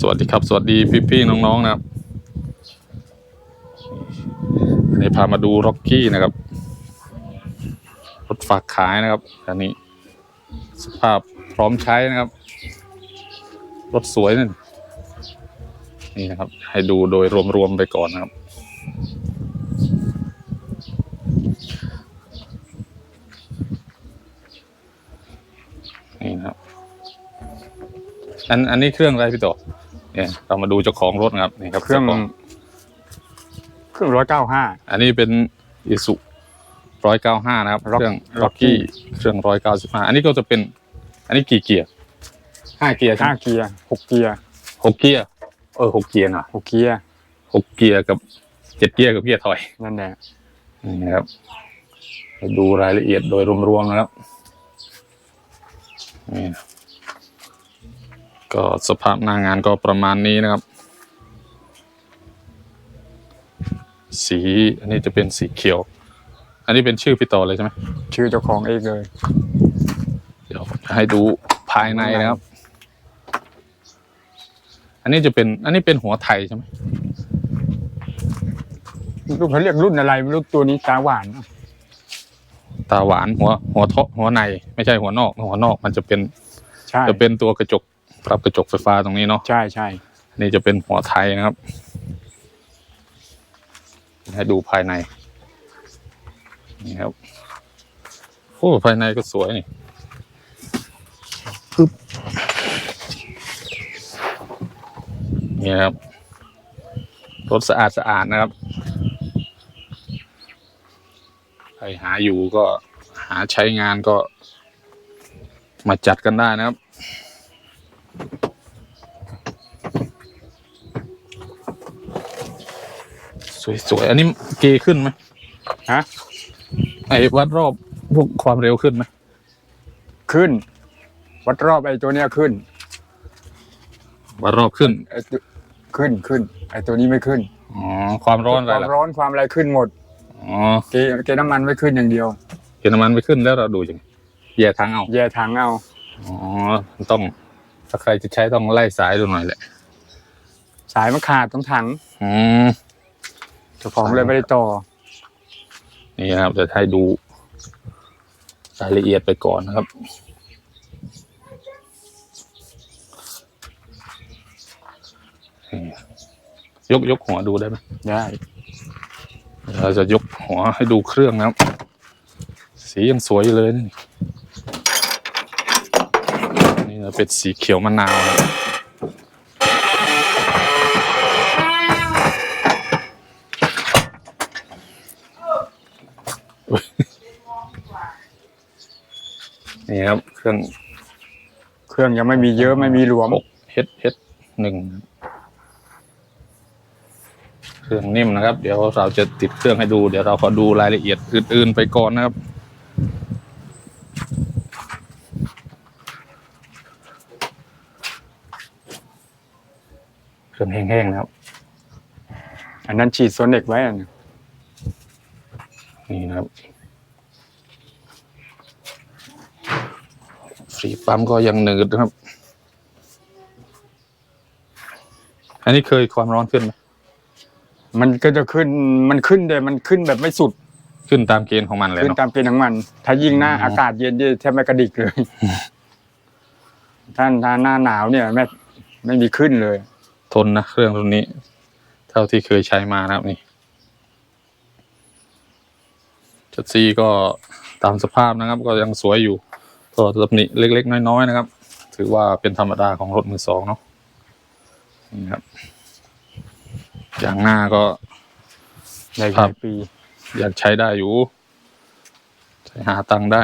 สวัสดีครับ สวัสดีพี่ๆน้องๆนะครับอันนี้พามาดูร็อกกี้นะครับ รถฝากขายนะครับอันนี้ สภาพพร้อมใช้นะครับ รถสวยนั่นนี่นะครับ ให้ดูโดยรวมๆไปก่อนนะครับนี่นะครับอันอันนี้เครื่องอะไรพี่โต เนี่ยเรามาดูเจ้าของรถนะครับนี่ครับเครื่องจ้าขเครื่องร้อยเก้าห้าอันนี้เป็นอิสุร้อยเก้าห้านะครับ Rock- เครื่อง Rocky ร็อกกี้เครื่องร้อยเก้าสิบห้าอันนี้ก็จะเป็น อันนี้กี่เกียร์ห้าเกียร์ใช่ห้าไหมเกียร์หกเกียร์หกเกียร์เออหกเกียร์นะหกเกียร์หกเกียร์กับเจ็ดเกียร์กับเกียร์ถอย นั่นแหละนี่นะครับให้ดูรายละเอียดโดยรวมๆนะครับนี่นะ ก็สภาพหน้างานก็ประมาณนี้นะครับ สีอันนี้จะเป็นสีเขียว อันนี้เป็นชื่อพี่ต่อเลยใช่ไหมชื่อเจ้าของเองเลย เดี๋ยวให้ดูภายในนะครับ อันนี้จะเป็น อันนี้เป็นหัวไทยใช่ไหมลูกเขาเรียกรุ่นอะไรไม่รู้ตัวนี้ตาหวาน ตาหวานหัวหัวเทาะหัวใน ไม่ใช่หัวนอก หัวนอกมันจะเป็น ใช่ จะเป็นตัวกระจก ปรับกระจกไฟฟ้าตรงนี้เนาะใช่ใช่อันนี้จะเป็นหัวไทยนะครับ ให้ดูภายใน นี่ครับโอ้ภายในก็สวยนี่ปึ๊บนี่นะครับรถสะอาดสะอาดนะครับ ใครหาอยู่ก็หาใช้งานก็มาจัดกันได้นะครับ สวยๆ อันนี้เกยขึ้นไหมฮะไอ้วัดรอบพวกความเร็วขึ้นไหมขึ้น วัดรอบไอ้ตัวเนี้ยขึ้น วัดรอบขึ้นไอ้ตัวขึ้นขึ้น ไอ้ตัวนี้ไม่ขึ้นอ๋อความร้อนอะไรความล่ะร้อนความอะไรขึ้นหมด อ๋อเกเกน้ำมันไม่ขึ้นอย่างเดียว เห็นน้ำมันไม่ขึ้นแล้วเราดูยังไงแย่ทางเอาแย่ถังเอาอ๋อต้องถ้าใครจะใช้ต้องไล่สายดูหน่อยแหละสายมันขาดต้องถัง อืม เจ้าของเลยไม่ได้ต่อ นี่นะครับจะให้ดูรายละเอียดไปก่อนนะครับนี่ยกยกหัวดูได้ไหมได้เราจะยกหัวให้ดูเครื่องนะครับ สียังสวยอยู่เลย นี่นี่นะเป็นสีเขียวมะนาวนะ นี่ครับ เครื่อง เครื่องยังไม่มีเยอะไม่มีหลวมหกเฮดเฮดหนึ่งเครื่องนิ่มนะครับ เดี๋ยวเราจะติดเครื่องให้ดู เดี๋ยวเราขอดูรายละเอียดอื่น ๆ ไปก่อนนะครับ เครื่องแห้งๆนะครับ อันนั้นฉีดโซเน็กไว้อันนี่ นะครับฟรีปั๊มก็ยังหนืดนะครับ อันนี้เคยความร้อนขึ้นไหมมันก็จะขึ้นมันขึ้นแต่มันขึ้นแบบไม่สุดขึ้นตามเกณฑ์ของมันเลยขึ้นเนาะตามเกณฑ์ของมัน ถ้ายิ่งหน้าอืมอากาศเย็นนี่แทบไม่กระดิกเลย ท่านถ้าหน้าหนาวเนี่ยไม่ไม่มีขึ้นเลย ทนนะเครื่องรุ่นนี้ เท่าที่เคยใช้มานะครับนี่ จัดซีก็ตามสภาพนะครับ ก็ยังสวยอยู่ก็ตำหนิเล็กๆ น้อยๆนะครับ ถือว่าเป็นธรรมดาของรถมือสองเนาะนี่ครับ อย่างหน้าก็ในครัหบลายปี อยากใช้ได้อยู่ ใช้หาตังค์ได้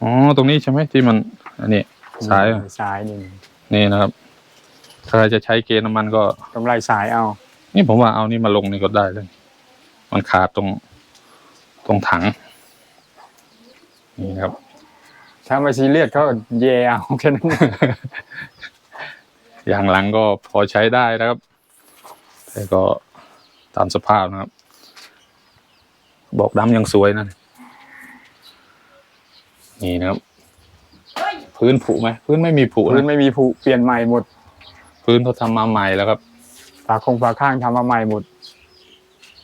อ๋อ ตรงนี้ใช่ไหมที่มัน อันนี้สายอะสายนี่นี่นะครับ ถ้าใครจะใช้เกณฑ์น้ำมันก็ต้องไล่สายเอา นี่ผมว่าเอานี่มาลงนี่ก็ได้เลย มันขาดตรง ตรงถัง นี่นะครับ ถ้าไม่ซีเรียสเขาเยเอาแค่นั้นอย่างหลังก็พอใช้ได้นะครับแต่ก็ตามสภาพนะครับ บอกดำยังสวยนั่นนี่นะครับ พื้นผุไหมพื้นไม่มีผุพื้นนะไม่มีผุเปลี่ยนใหม่หมดพื้นเขาทำมาใหม่แล้วครับฝาคงฝาข้างทำมาใหม่หมด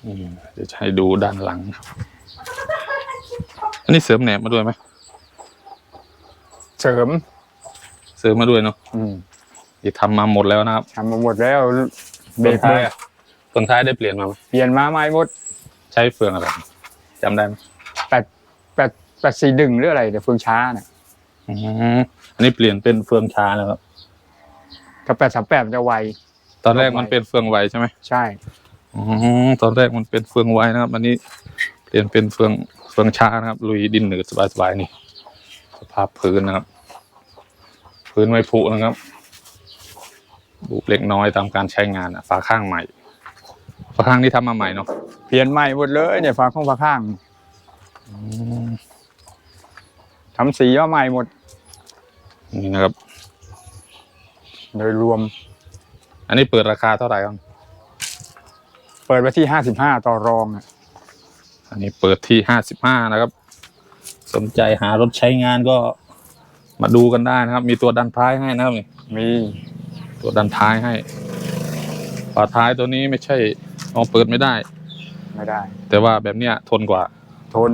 อืมเดี๋ยวจะให้ดูด้านหลังครับ อันนี้เสริมแหนบมาด้วยไหมเสริม เสริมมาด้วยเนาะอืมที่ทำมาหมดแล้วนะครับทำมาหมดแล้วเบรส่วนกท้าเลยยอะส่วนท้ายได้เปลี่ยนมาไหมเปลี่ยนมาใหม่หมด ใช้เฟืองอะไรจำได้ไหมแปดแปดแปดสี่ดึงหรืออะไรแต่เฟืองช้าเนี่ยอืมอันนี้เปลี่ยนเป็นเฟืองช้าแล้วครับถ้าแปดสามแปดมันจะไว ตอนแรกมันเป็นเฟืองไวใช่ไหมใช่อ๋อตอนแรกมันเป็นเฟืองไวนะครับ อันนี้เปลี่ยนเป็นเฟือง เฟืองช้านะครับ ลุยดินหนืดสบายๆนี่ สภาพพื้นนะครับ พื้นไม่ผุนะครับบุบเล็กน้อยตามการใช้งานอะฝาข้างใหม่ฝาข้างที่ทำมาใหม่เนาะเปลี่ยนใหม่หมดเลยเนี่ยฝาคงฝาข้างอืมทำสีมาใหม่หมด นี่นะครับ โดยรวม อันนี้เปิดราคาเท่าไหร่ครับเปิดไว้ที่ห้าสิบห้าต่อรองอะ อันนี้เปิดที่ห้าสิบห้านะครับ สนใจหารถใช้งานก็มาดูกันได้นะครับ มีตัวดันท้ายให้นะครับนี่มีตัวดันท้ายให้ฝาท้ายตัวนี้ไม่ใช่เองเปิดไม่ได้ ไม่ได้ แต่ว่าแบบเนี้ยทนกว่า ทน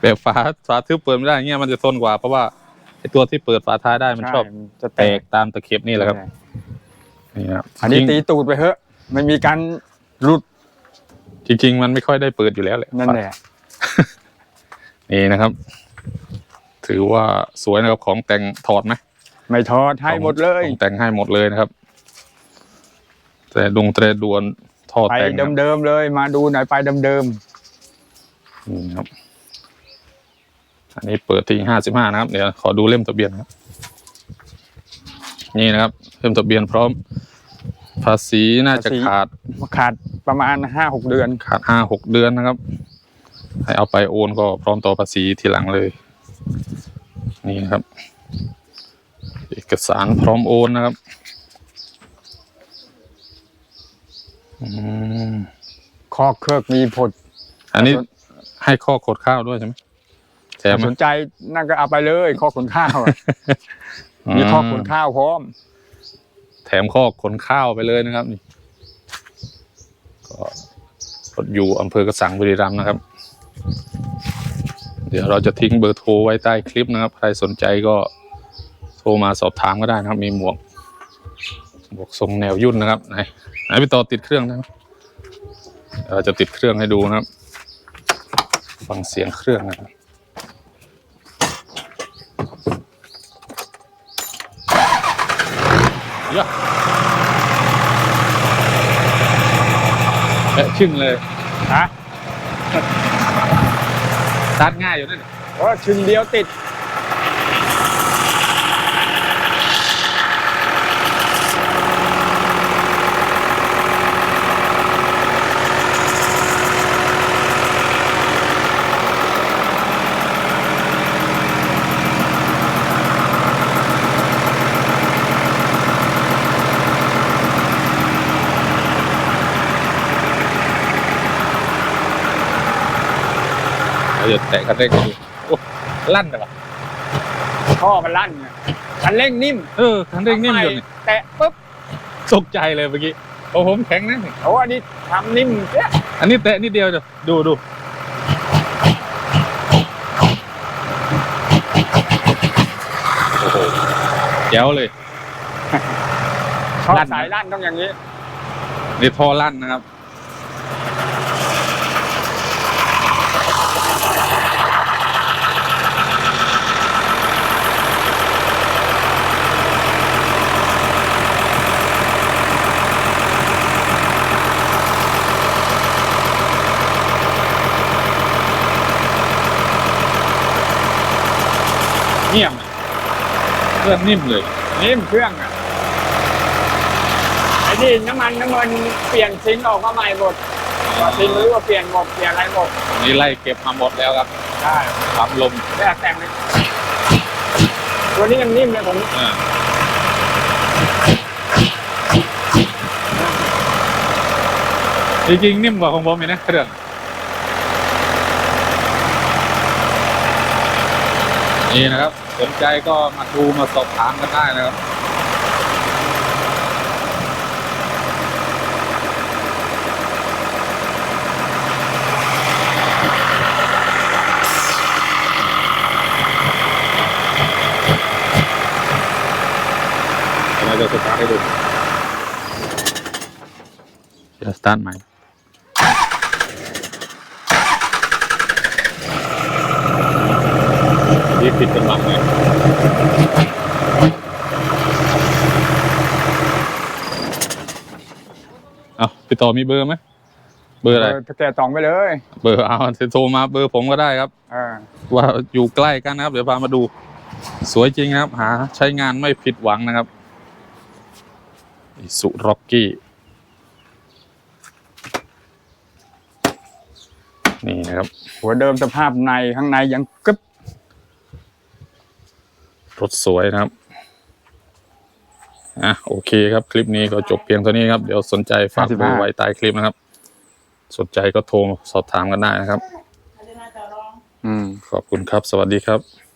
แบบฝาฝาทึบเปิดไม่ได้เงี้ยมันจะทนกว่า เพราะว่าไอตัวที่เปิดฝาท้ายได้มันชอบใจะแตกตามตะเข็บนี่แหละครับนี่ครับอันนี้ตีตูดไปเถอะไม่มีการหลุด จริงจริง ๆ มันไม่ค่อยได้เปิดอยู่แล้วแหละนั่นแหละนี่นะครับ ถือว่าสวยนะครับของแต่งถอดไหมไม่ทอดให้หมดเลยของแต่งให้หมดเลยนะครับ แต่ดวงเตรดวนท่อไปแต่งนะครับเดิมๆเลย มาดูหน่อยไปเดิมนี่ครับ อันนี้เปิดที่ห้าสิบห้านะครับ เดี๋ยวขอดูเล่มทะเบียนครับ นี่นะครับ เล่มทะเบียนพร้อม ภาษีน่าจะขาดๆขาด ประมาณห้าหกเดือนขาดห้าหกเดือนนะครับ ให้เอาไปโอนก็พร้อมต่อภาษีทีหลังเลย นี่นะครับ เอกสารพร้อมโอนนะครับอืมคอกเครือกมีผลอันนี้ให้ข้อขดข้าวด้วยใช่ไหมแถมไหมสนใจนั่นก็เอาไปเลยคอกขนข้าวอะมีคอกขนข้าวพร้อม แถมข้อขนข้าวไปเลยนะครับนี่ก็ รถอยู่อำเภอกระสังบุรีรัมย์นะครับ เดี๋ยวเราจะทิ้งเบอร์โทรไว้ใต้คลิปนะครับ ใครสนใจก็โทรมาสอบถามก็ได้นะครับ มีหมวกหมวกทรงแนวยุ่นนะครับไหนไหนพี่ต่อติดเครื่องได้ไหมเดี๋ยวเราจะติดเครื่องให้ดูนะครับ ฟังเสียงเครื่องนะครับยะเอ๊ะชึ่งเลยฮะสตาร์ทง่ายอยู่นั่น โอ้ชึงเดียวติด เราจะแตะคันเร่งให้ดูโอ้ลั่นเลยวะท่อมันลั่นไงคันเร่งนิ่มเออคันเร่งนิ่มอยู่นี่แตะปุ๊บตกใจเลยเมื่อกี้โอ้ผมแข็งนะนี่โอ้อันนี้ทำนิ่มเปี้ยอันนี้แตะนิดเดียวเดี๋ยวดูดูโอ้โหแจ๋วเลย ท่อลั่นนะ สายลั่นต้องอย่างนี้ นี่ท่อลั่นนะครับ เครื่องนิ่มเลย นิ่มเครื่องอะไอ้ที่น้ำมันน้ำมันเปลี่ยนซิงค์ออกมาใหม่หมดซิงค์หรือว่าเปลี่ยนหมดเปลี่ยนอะไรหมดนี่ไล่เก็บมาหมดแล้วครับใช่ปั๊มลมไม่อยากแต่งเลยตัวนี้ยังนิ่มเลยผมอ่าจริงๆนิ่มกว่าของผมอีกนะเครื่องนี่นะครับ สนใจก็มาดูมาสอบถามกันได้นะครับเราจะสตาร์ทให้ดูจะสตาร์ทไหม นี่ปิดเป็นหลังเลยเอาพี่ต่อมีเบอร์ไหมเบอร์อะไรเออแกตองไปเลย เบอร์เอาโทรมาเบอร์ผมก็ได้ครับเออว่าอยู่ใกล้กันนะครับ เดี๋ยวพามาดู สวยจริงนะครับ หา ใช้งานไม่ผิดหวังนะครับสุร็อกกี้ นี่นะครับ หัวเดิมสภาพในข้างในยังกึบ รถสวยนะครับอะโอเคครับ คลิปนี้ก็จบเพียงเท่านี้ครับ เดี๋ยวสนใจฝากเบอร์ไว้ใต้คลิปนะครับ สนใจก็โทรสอบถามกันได้นะครับ อืม ขอบคุณครับ สวัสดีครับ